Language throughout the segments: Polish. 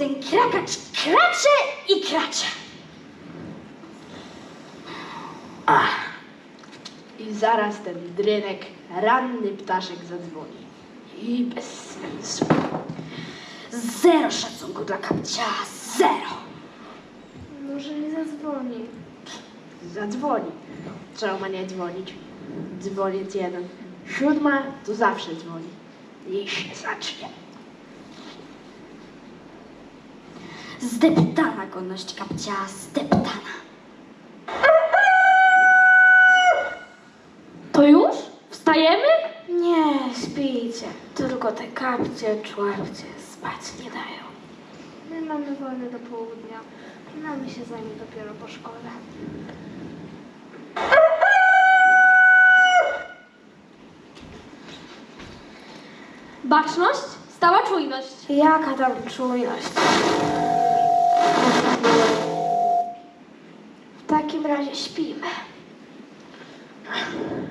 ten krakacz kracze i kracze. Ach. I zaraz ten drynek, ranny ptaszek zadzwoni. I bez sensu. Zero szacunku dla kapcia, zero. Może nie zadzwoni. Zadzwoni. Czemu ma nie dzwonić? Dzwoniec jeden. Siódma to zawsze dzwoni. Niech się zacznie. Zdeptana godność kapcia, zdeptana. To już? Wstajemy? Nie, śpijcie. Tylko te kapcie, człapcie spać nie dają. My mamy wolne do południa. Nami się zajmie dopiero po szkole. Baczność, stała czujność. Jaka tam czujność? Razie śpimy.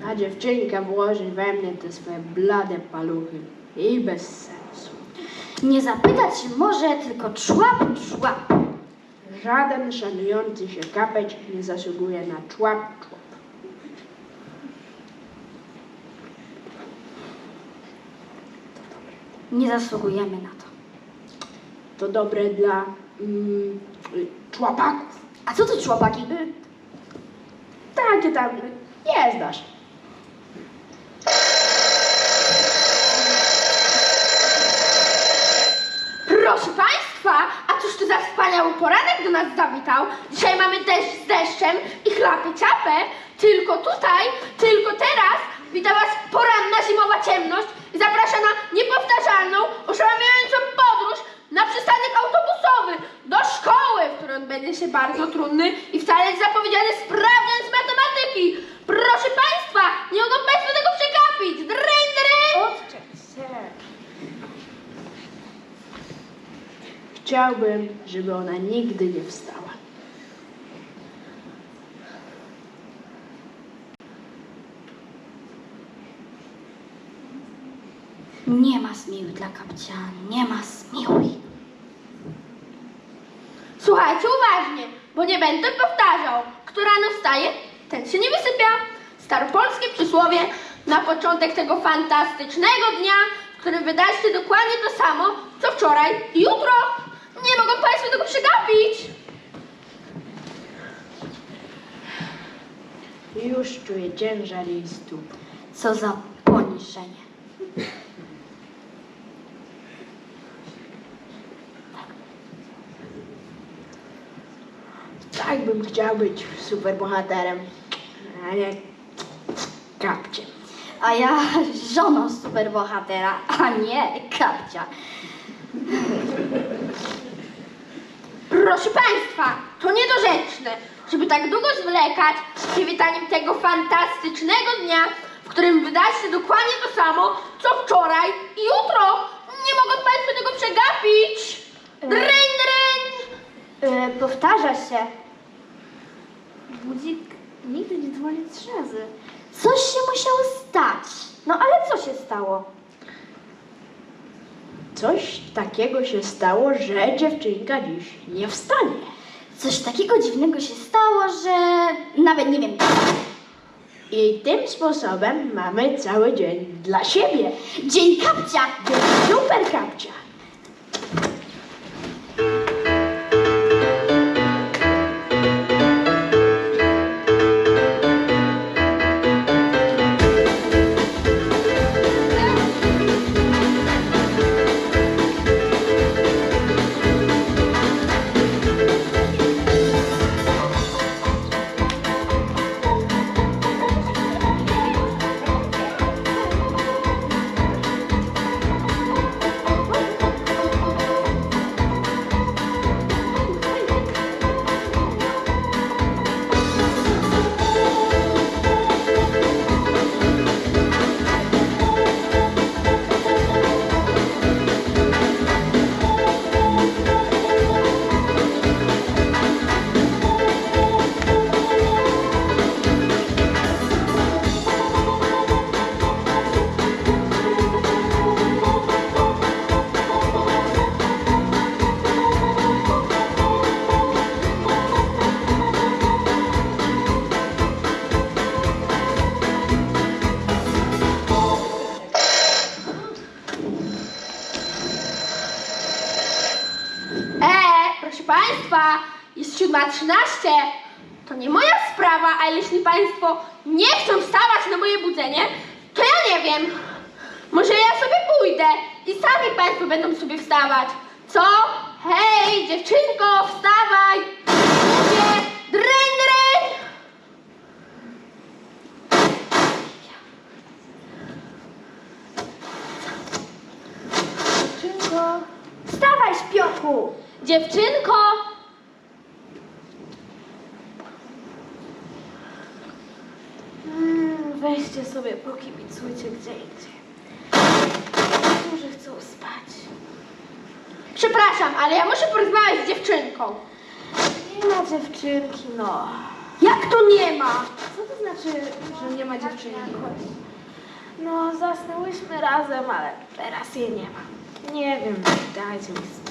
A dziewczynka włoży we mnie te swoje blade paluchy. I bez sensu. Nie zapytać się może, tylko człap, człap. Żaden szanujący się kapeć nie zasługuje na człap człap. Nie zasługujemy na to. To dobre dla mm, y, człapaków. A co to człopaki? Takie tam, nie znasz. Proszę Państwa, a cóż to za wspaniały poranek do nas zawitał? Dzisiaj mamy deszcz z deszczem i chlapy ciapę. Tylko tutaj, tylko teraz wita Was poranna zimowa ciemność i zaprasza na niepowtarzalną, oszałamiającą podróż na przystanek do szkoły, w której odbędzie się bardzo trudny i wcale nie zapowiedziany sprawdzian z matematyki. Proszę Państwa, nie mogą Państwo tego przegapić. Dryn, dryn! Odczep się. Chciałbym, żeby ona nigdy nie wstała. Nie ma zmiłuj dla kapcia, nie ma zmiłuj. Słuchajcie uważnie, bo nie będę powtarzał. Kto rano wstaje, ten się nie wysypia. Staropolskie przysłowie na początek tego fantastycznego dnia, w którym wydaliście dokładnie to samo, co wczoraj i jutro. Nie mogą Państwo tego przegapić. Już czuję ciężar jej stóp. Co za poniżenie. Tak bym chciał być superbohaterem, a nie. A ja żoną superbohatera, a nie kapcia. Proszę Państwa, to niedorzeczne, żeby tak długo zwlekać z przywitaniem tego fantastycznego dnia, w którym wydaliście dokładnie to samo, co wczoraj i jutro. Nie mogą Państwo tego przegapić. Dryn, dryn! Yy, powtarza się. Budzik nigdy nie dzwoni trzy razy. Coś się musiało stać. No ale co się stało? Coś takiego się stało, że dziewczynka dziś nie wstanie. Coś takiego dziwnego się stało, że nawet nie wiem. I tym sposobem mamy cały dzień dla siebie. Dzień kapcia! Dzień super kapcia. Państwa, jest 7.13. To nie moja sprawa, ale jeśli Państwo nie chcą wstawać na moje budzenie, to ja nie wiem. Może ja sobie pójdę i sami Państwo będą sobie wstawać. Co? Hej, dziewczynko, wstawaj! Mówię, dreń, dreń! Dziewczynko. Wstawaj, śpiochu! Dziewczynko! Mm, weźcie sobie, pokibicujcie gdzie indziej. Niektórzy chcą spać. Przepraszam, ale ja muszę porozmawiać z dziewczynką. Nie ma dziewczynki, no. Jak to nie ma? Co to znaczy, że nie ma dziewczynki? No, zasnęłyśmy razem, ale teraz jej nie ma. Nie wiem, dajcie mi spokój.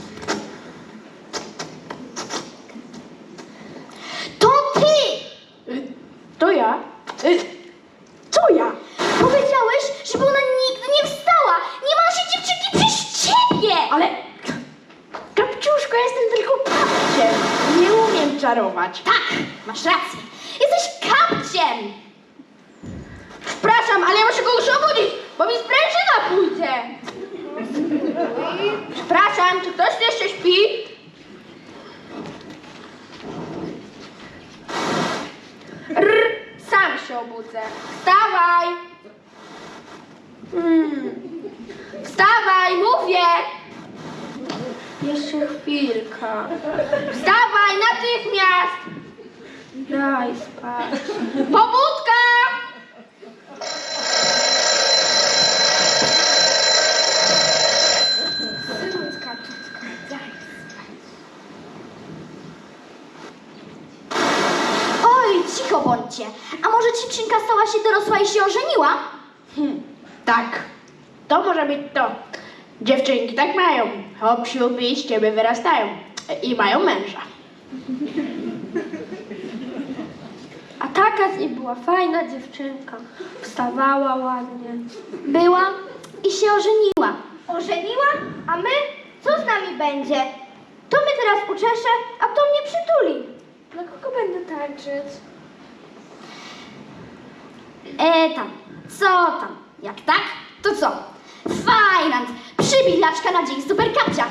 To ty! To Co ja? Powiedziałeś, żeby ona nigdy nie wstała! Nie ma się dziewczynki przez ciebie! Ale... Kapciuszko, ja jestem tylko kapciem. Nie umiem czarować. Tak, masz rację. Jesteś kapciem! Przepraszam, ale ja muszę kogoś obudzić, bo mi sprężyna pójdzie. Przepraszam, czy ktoś jeszcze śpi? Obudzę. Wstawaj! Hmm. Wstawaj, mówię! Jeszcze chwilka. Wstawaj natychmiast! Daj spać. Pobudka! Syrutka, tutka, daj spać. Oj, cicho bądźcie. A może dziewczynka stała się dorosła i się ożeniła? Hmm, tak. To może być to. Dziewczynki tak mają. Hop, siup i z ciebie wyrastają. I mają męża. A taka z niej była fajna dziewczynka. Wstawała ładnie. Była i się ożeniła. Ożeniła? A my? Co z nami będzie? To mnie teraz uczesze, a to mnie przytuli. Dla kogo będę tańczyć? E tam, co tam? Jak tak? To co? Fajnant! Przybij laczka na dzień super kapcia.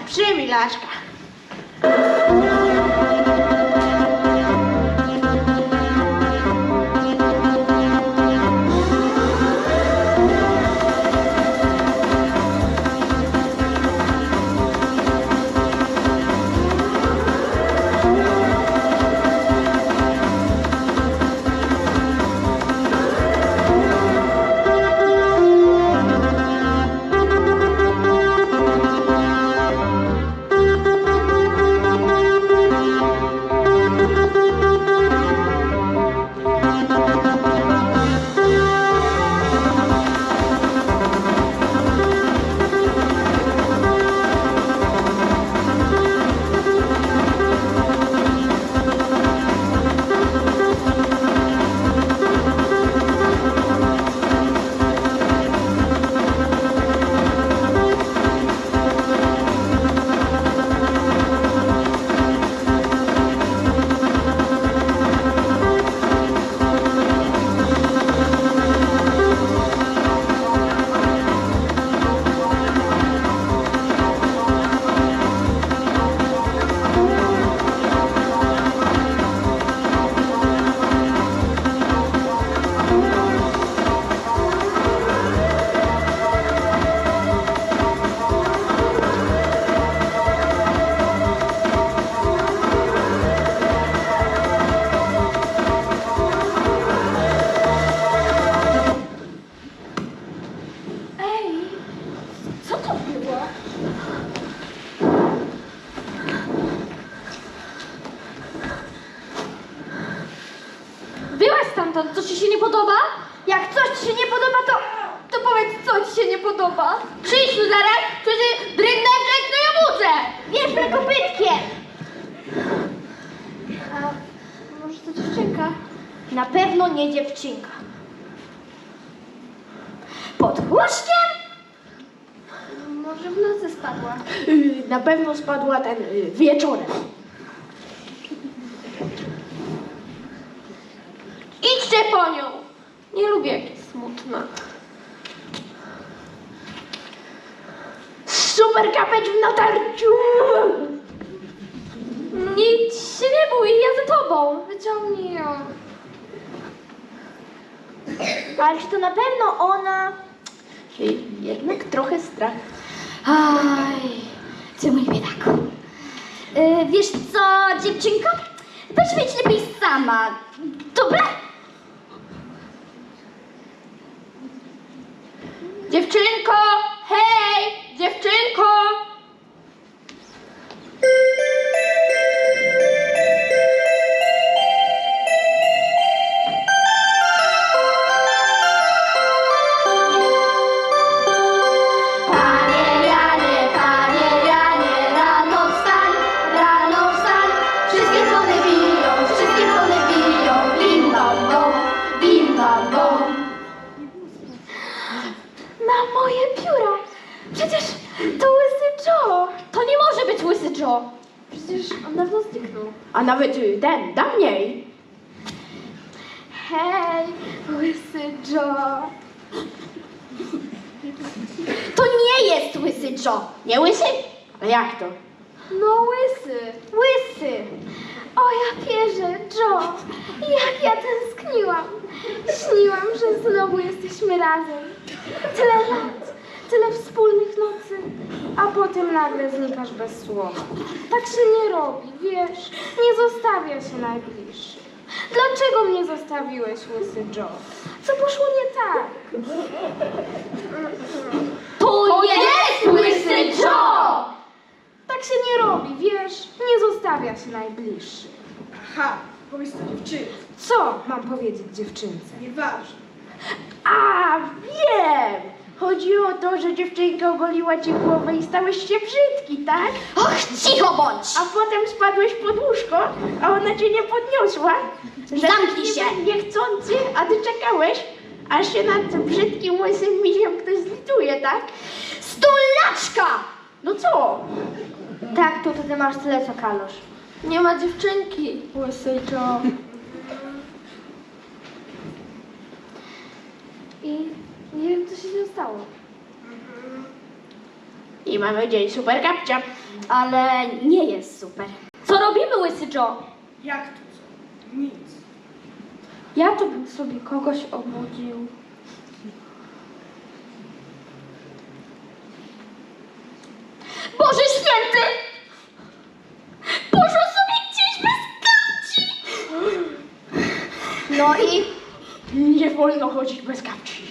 podoba? Jak coś ci się nie podoba, to, to powiedz, co ci się nie podoba. Krzysiu, zaraz, czy ty brygnę na jabłce! Wiesz, tylko pytkiem! A może to dziewczynka? Na pewno nie dziewczynka. Pod łóżkiem? Może w nocy spadła. Y, na pewno spadła ten y, wieczorem. Idźcie po nią! Nie lubię, jak jest smutna. Super kapeć w natarciu! Nic się nie bój, ja za tobą. Wyciągnij ją. Ale czy to na pewno ona? Jednak trochę strach. Aj, ty mój biedaku. Yy, wiesz co, dziewczynko? Weź wejdź lepiej sama, dobra? Dziewczynko! Hej! Dziewczynko! Na moje pióra. Przecież to łysy Joe. To nie może być łysy Joe. Przecież on dawno zniknął. A nawet y, ten, dawniej. Hej, łysy Joe. To nie jest łysy Joe. Nie łysy? A jak to? No łysy. Łysy. O ja wierzę, Joe. Jak ja tęskniłam. Śniłam, że znowu jesteśmy razem. Tyle lat, tyle wspólnych nocy, a potem nagle znikasz bez słowa. Tak się nie robi, wiesz. Nie zostawia się najbliższych. Dlaczego mnie zostawiłeś, łysy Joe? Co poszło nie tak? To, jest łysy Joe! Tak się nie robi, wiesz. Się najbliższych. Aha, powiedz to dziewczynie. Co mam powiedzieć dziewczynce? Nieważne. A, wiem! Chodzi o to, że dziewczynka ogoliła ci głowę i stałeś się brzydki, tak? Och, cicho bądź! A potem spadłeś pod łóżko, a ona cię nie podniosła. Że Zamknij się. Niechcący, a ty czekałeś, aż się nad tym brzydkim, łysym misiem ktoś zlituje, tak? Stulaczka! No co? Tak, to ty masz tyle co kalosz. Nie ma dziewczynki, łysy Joe. I nie wiem, co się z nią stało. I mamy dzień super kapcia. Ale nie jest super. Co robimy, łysy Joe? Jak to co? Nic. Ja to bym sobie kogoś obudził. No i Nie wolno chodzić bez kapci.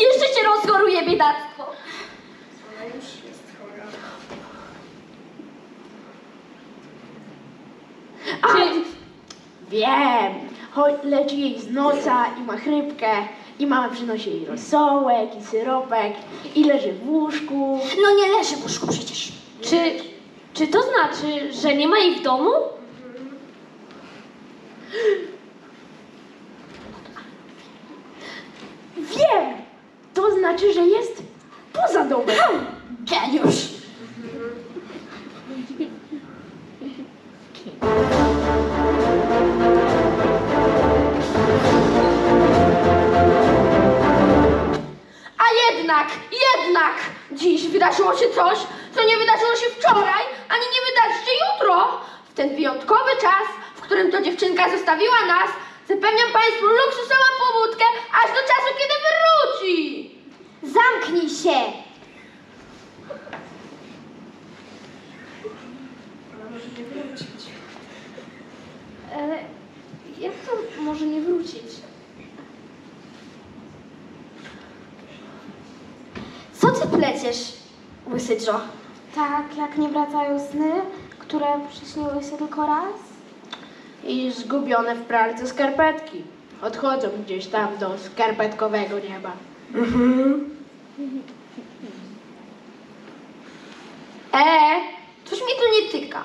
jeszcze się rozchoruje biedactwo. Ona już jest chora. A, wiem. Cho- leci jej z nosa i ma chrypkę. I mama przynosi jej rosołek i syropek. I leży w łóżku. No nie leży w łóżku przecież. Czy, czy to znaczy, że nie ma jej w domu? Wiem! To znaczy, że jest poza domem. Geniusz! A jednak, jednak dziś wydarzyło się coś, co nie wydarzyło się wczoraj, ani nie wydarzy się jutro. W ten wyjątkowy czas, którym to dziewczynka zostawiła nas, zapewniam Państwu luksusową pobudkę aż do czasu, kiedy wróci. Zamknij się! Ona może nie wrócić. Ale jak to może nie wrócić? Co ty pleciesz, łysy Joe? Tak, jak nie wracają sny, które przyśniły się tylko raz? I zgubione w pralce skarpetki. Odchodzą gdzieś tam do skarpetkowego nieba. E, coś mi tu nie tyka.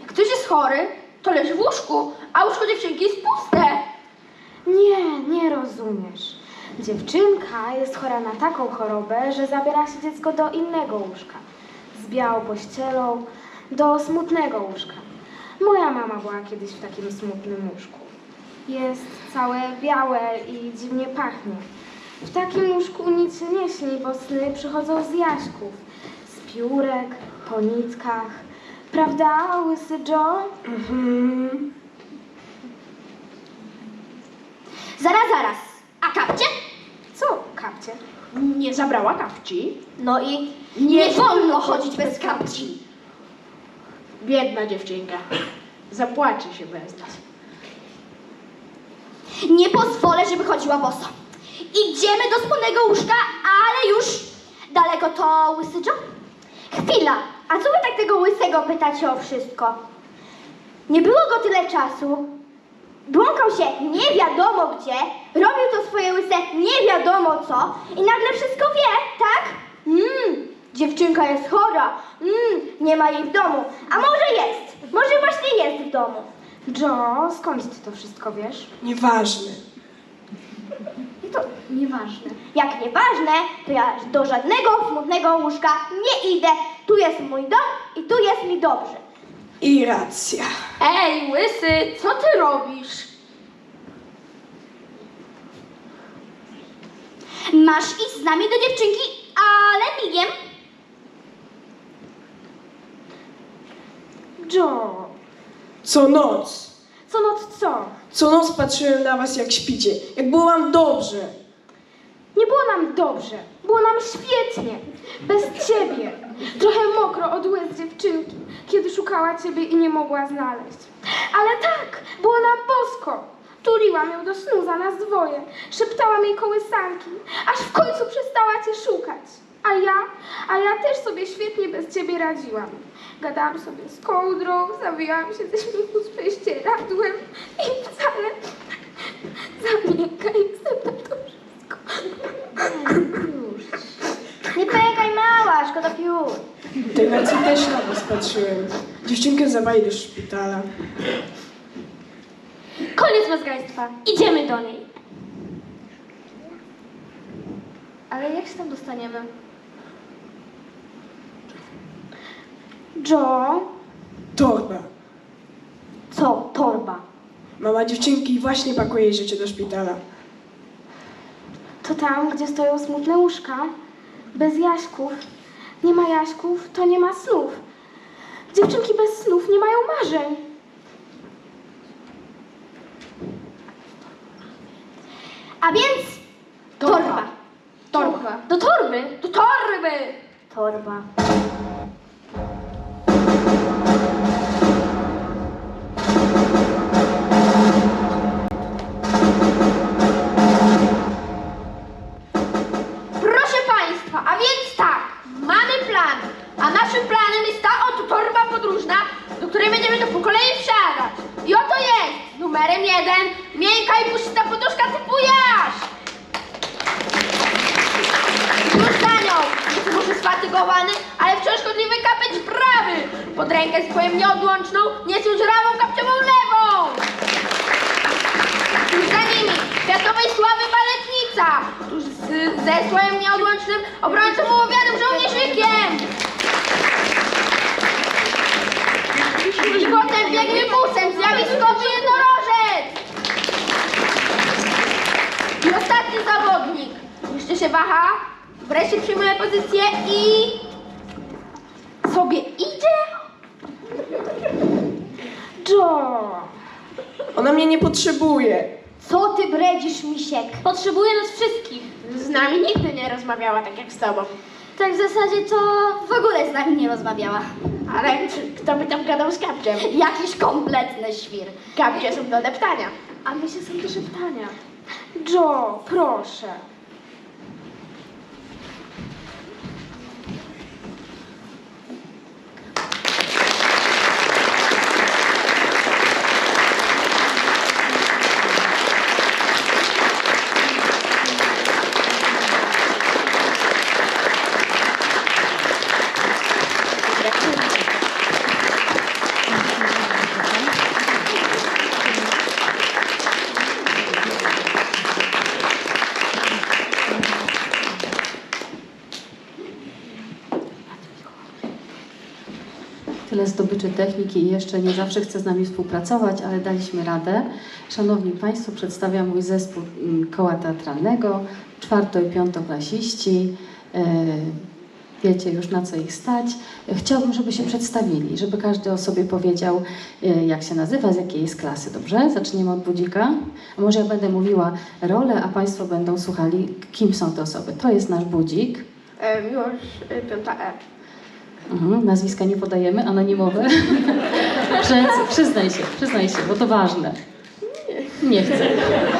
Jak ktoś jest chory, to leży w łóżku, a łóżko dziewczynki jest puste. Nie, nie rozumiesz. Dziewczynka jest chora na taką chorobę, że zabiera się dziecko do innego łóżka. Z białą pościelą, do smutnego łóżka. Moja mama była kiedyś w takim smutnym łóżku. Jest całe białe i dziwnie pachnie. W takim łóżku nic się nie śni, bo sny przychodzą z jaśków, z piórek, po nitkach. Prawda, łysy Joe? Mhm. Zaraz, zaraz. A kapcie? Co, kapcie? Nie zabrała kapci. No i nie wolno chodzić bez kapci. Biedna dziewczynka. Zapłaci się bez nas. Nie pozwolę, żeby chodziła boso. Idziemy do wspólnego łóżka, ale już daleko to łysy Joe? Chwila, a co wy tak tego łysego pytacie o wszystko? Nie było go tyle czasu. Błąkał się nie wiadomo gdzie, robił to swoje łyse nie wiadomo co i nagle wszystko wie, tak? Mmm, dziewczynka jest chora. Mmm, nie ma jej w domu. A może jest, może właśnie jest w domu. Joe, skąd ty to wszystko wiesz? Nieważne. I to nieważne. Jak nieważne, to ja do żadnego smutnego łóżka nie idę. Tu jest mój dom i tu jest mi dobrze. I racja. Ej, łysy, co ty robisz? Masz iść z nami do dziewczynki, ale migiem. Joe, Co noc. co noc co? Co noc patrzyłem na was jak śpicie. Jak było wam dobrze. Nie było nam dobrze, było nam świetnie, bez ciebie. Trochę mokro od łez dziewczynki, kiedy szukała ciebie i nie mogła znaleźć. Ale tak, było nam bosko. Tuliłam ją do snu za nas dwoje, szeptałam jej kołysanki, aż w końcu przestała cię szukać. A ja, a ja też sobie świetnie bez ciebie radziłam. Gadałam sobie z kołdrą, zawijałam się ze śmiechu z prześcieradłem i wcale zamięka i chcę to wszystko. Nie pękaj mała, szkoda piór. Tej nocy też na was patrzyłem. Dziewczynkę zabrali do szpitala. Koniec rozgaństwa. Idziemy do niej. Ale jak się tam dostaniemy? Joe, Torba. Co? Torba. Mama dziewczynki właśnie pakuje rzeczy do szpitala. to tam, gdzie stoją smutne łóżka, bez jaśków. Nie ma jaśków, to nie ma snów. Dziewczynki bez snów nie mają marzeń. A więc torba. Torba. Do torby. Do torby! Torba. Jeszcze się waha, wreszcie przyjmuje pozycję i sobie idzie. Joe, Ona mnie nie potrzebuje. Co ty bredzisz, misiek? Potrzebuje nas wszystkich. Z nami nigdy nie rozmawiała tak jak z tobą. Tak w zasadzie to w ogóle z nami nie rozmawiała. Ale czy, kto by tam gadał z kapciem? Jakiś kompletny świr. Kapcie są do deptania. a my się są do szeptania. Joe, proszę. Zdobycze techniki i jeszcze nie zawsze chce z nami współpracować, ale daliśmy radę. Szanowni Państwo, przedstawiam mój zespół mm, koła teatralnego, czwarto i piątoklasiści. E, Wiecie już na co ich stać. Chciałabym, żeby się przedstawili, żeby każdy o sobie powiedział, e, jak się nazywa, z jakiej jest klasy. Dobrze? Zaczniemy od budzika. Może ja będę mówiła rolę, a Państwo będą słuchali, kim są te osoby. To jest nasz budzik. E, Miłosz e, piąta E. Mhm, nazwiska nie podajemy, anonimowe. Przed, przyznaj się, przyznaj się, bo to ważne. Nie chcę.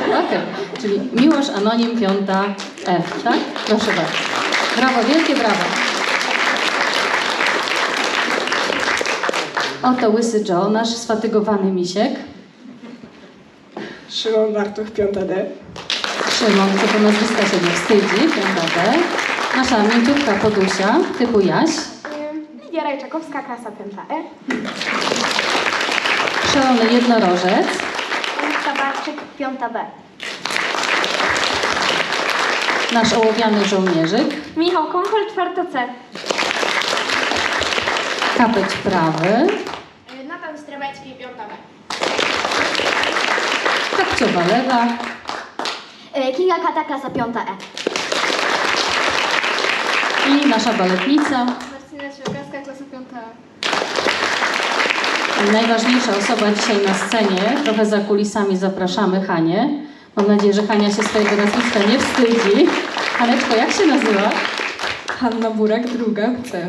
Okej, czyli Miłosz Anonim Piąta F, tak? Proszę bardzo. Brawo, wielkie brawo. Oto Łysy Joe, nasz sfatygowany misiek. Szymon Bartuch, piąta D. Szymon, tego nazwiska się nie wstydzi, piąta D. Nasza mięciutka podusia, typu Jaś. Rajczakowska, klasa piąta E. Szalony jednorożec. Monika Barczyk, piąta B. Nasz ołowiany żołnierzyk. Michał Konchol, czwarta C. Kapeć prawy. Natan Strebecki, piąta B. Kapciowa lewa. E, Kinga Kata, klasa piąta E. I nasza baletnica. Marcina Świetlowska, klasa piąta E. I najważniejsza osoba dzisiaj na scenie. Trochę za kulisami zapraszamy Hanię. Mam nadzieję, że Hania się swojego nazwiska nie wstydzi. Haneczko, jak się nazywa? Hanna Burak, druga C.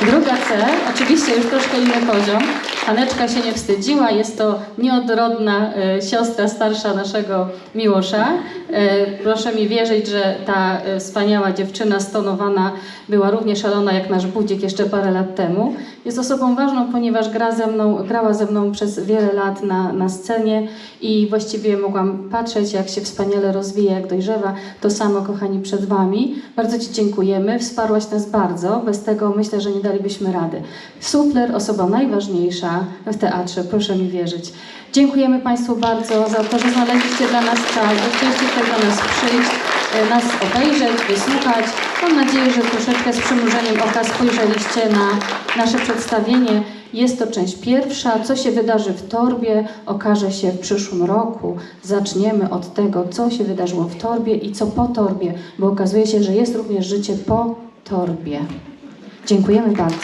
Druga C, oczywiście już troszkę inny poziom. Haneczka się nie wstydziła, jest to nieodrodna e, siostra starsza naszego Miłosza. E, proszę mi wierzyć, że ta e, wspaniała dziewczyna stonowana była równie szalona jak nasz budzik jeszcze parę lat temu. Jest osobą ważną, ponieważ gra ze mną, grała ze mną przez wiele lat na, na scenie i właściwie mogłam patrzeć, jak się wspaniale rozwija, jak dojrzewa. To samo, kochani, przed Wami. Bardzo Ci dziękujemy. Wsparłaś nas bardzo. Bez tego myślę, że nie dalibyśmy rady. Sufler, osoba najważniejsza w teatrze, proszę mi wierzyć. Dziękujemy Państwu bardzo za to, że znaleźliście dla nas czas, tutaj do nas przyjść, e, nas obejrzeć, wysłuchać. Mam nadzieję, że troszeczkę z przymrużeniem oka spojrzeliście na nasze przedstawienie. Jest to część pierwsza. Co się wydarzy w torbie, okaże się w przyszłym roku. Zaczniemy od tego, co się wydarzyło w torbie i co po torbie, bo okazuje się, że jest również życie po torbie. Dziękujemy bardzo.